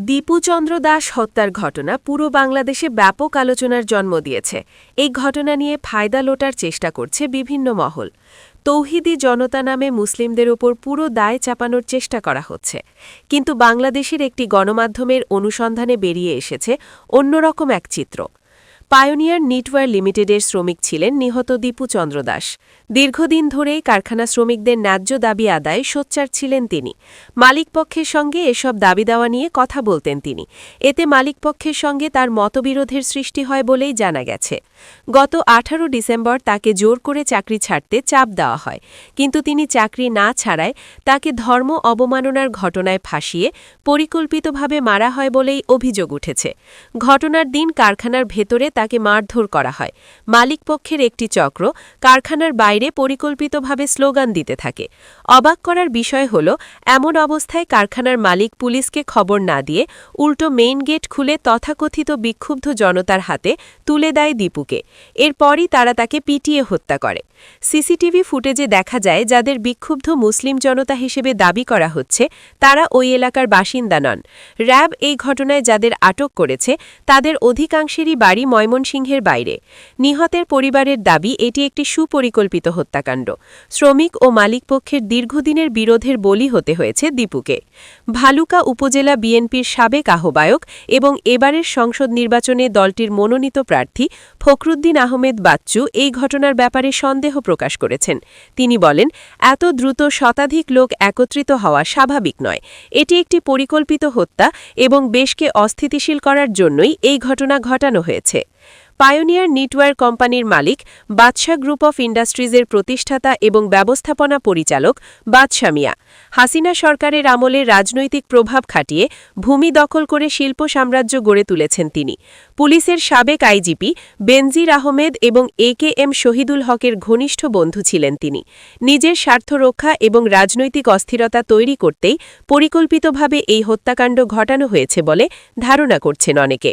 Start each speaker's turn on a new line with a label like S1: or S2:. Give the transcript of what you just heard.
S1: দীপুচন্দ্র দাস হত্যার ঘটনা পুরো বাংলাদেশে ব্যাপক আলোচনার জন্ম দিয়েছে। এই ঘটনা নিয়ে ফায়দা লোটার চেষ্টা করছে বিভিন্ন মহল। তৌহিদি জনতা নামে মুসলিমদের ওপর পুরো দায় চাপানোর চেষ্টা করা হচ্ছে। কিন্তু বাংলাদেশের একটি গণমাধ্যমের অনুসন্ধানে বেরিয়ে এসেছে অন্যরকম এক চিত্র। পায়োনিয়ার নিটওয়ার লিমিটেডের শ্রমিক ছিলেন নিহত দীপুচন্দ্র দাস। দীর্ঘদিন ধরেই কারখানা শ্রমিকদের ন্যায্য দাবি আদায় সোচ্চার ছিলেন তিনি। মালিকপক্ষের সঙ্গে এসব দাবি দেওয়া নিয়ে কথা বলতেন তিনি। এতে মালিকপক্ষের সঙ্গে তার মতবিরোধের সৃষ্টি হয় বলেই জানা গেছে। গত আঠারো ডিসেম্বর তাকে জোর করে চাকরি ছাড়তে চাপ দেওয়া হয়। কিন্তু তিনি চাকরি না ছাড়ায় তাকে ধর্ম অবমাননার ঘটনায় ফাঁসিয়ে পরিকল্পিতভাবে মারা হয় বলেই অভিযোগ উঠেছে। ঘটনার দিন কারখানার ভেতরে তাকে মারধর করা হয়। মালিকপক্ষের একটি চক্র কারখানার বাইরে পরিকল্পিতভাবে স্লোগান দিতে থাকে। অবাক করার বিষয় হল, এমন অবস্থায় কারখানার মালিক পুলিশকে খবর না দিয়ে উল্টো মেইন গেট খুলে তথাকথিত বিক্ষুব্ধ জনতার হাতে তুলে দেয় দীপুকে। এরপরই তারা তাকে পিটিয়ে হত্যা করে। সিসিটিভি ফুটেজে দেখা যায়, যাদের বিক্ষুব্ধ মুসলিম জনতা হিসেবে দাবি করা হচ্ছে, তারা ওই এলাকার বাসিন্দা নন। র্যাব এই ঘটনায় যাদের আটক করেছে, তাদের অধিকাংশেরই বাড়ি ময়মনসিংহের বাইরে। নিহতের পরিবারের দাবি, এটি একটি সুপরিকল্পিত হত্যাকাণ্ড। শ্রমিক ও মালিকপক্ষের দীর্ঘদিনের বিরোধের বলি হতে হয়েছে দীপুকে। ভালুকা উপজেলা বিএনপির সাবেক আহ্বায়ক এবং এবারের সংসদ নির্বাচনে দলটির মনোনীত প্রার্থী ফখরুদ্দিন আহমেদ বাচ্চু এই ঘটনার ব্যাপারে সন্দেহ প্রকাশ করেছেন। তিনি বলেন, এত দ্রুত শতাধিক লোক একত্রিত হওয়া স্বাভাবিক নয়। এটি একটি পরিকল্পিত হত্যা এবং বেশকে অস্থিতিশীল করার জন্যই এই ঘটনা ঘটানো হয়েছে। পায়োনিয়ার নিটওয়্যার কোম্পানির মালিক, বাদশাহ গ্রুপ অফ ইন্ডাস্ট্রিজের প্রতিষ্ঠাতা এবং ব্যবস্থাপনা পরিচালক বাদশা মিয়া। হাসিনা সরকারের আমলে রাজনৈতিক প্রভাব খাটিয়ে ভূমি দখল করে শিল্প সাম্রাজ্য গড়ে তুলেছেন তিনি। পুলিশের সাবেক আইজিপি বেনজির আহমেদ এবং এ কে এম শহীদুল হকের ঘনিষ্ঠ বন্ধু ছিলেন তিনি। নিজের স্বার্থ রক্ষা এবং রাজনৈতিক অস্থিরতা তৈরি করতেই পরিকল্পিতভাবে এই হত্যাকাণ্ড ঘটানো হয়েছে বলে ধারণা করছেন অনেকে।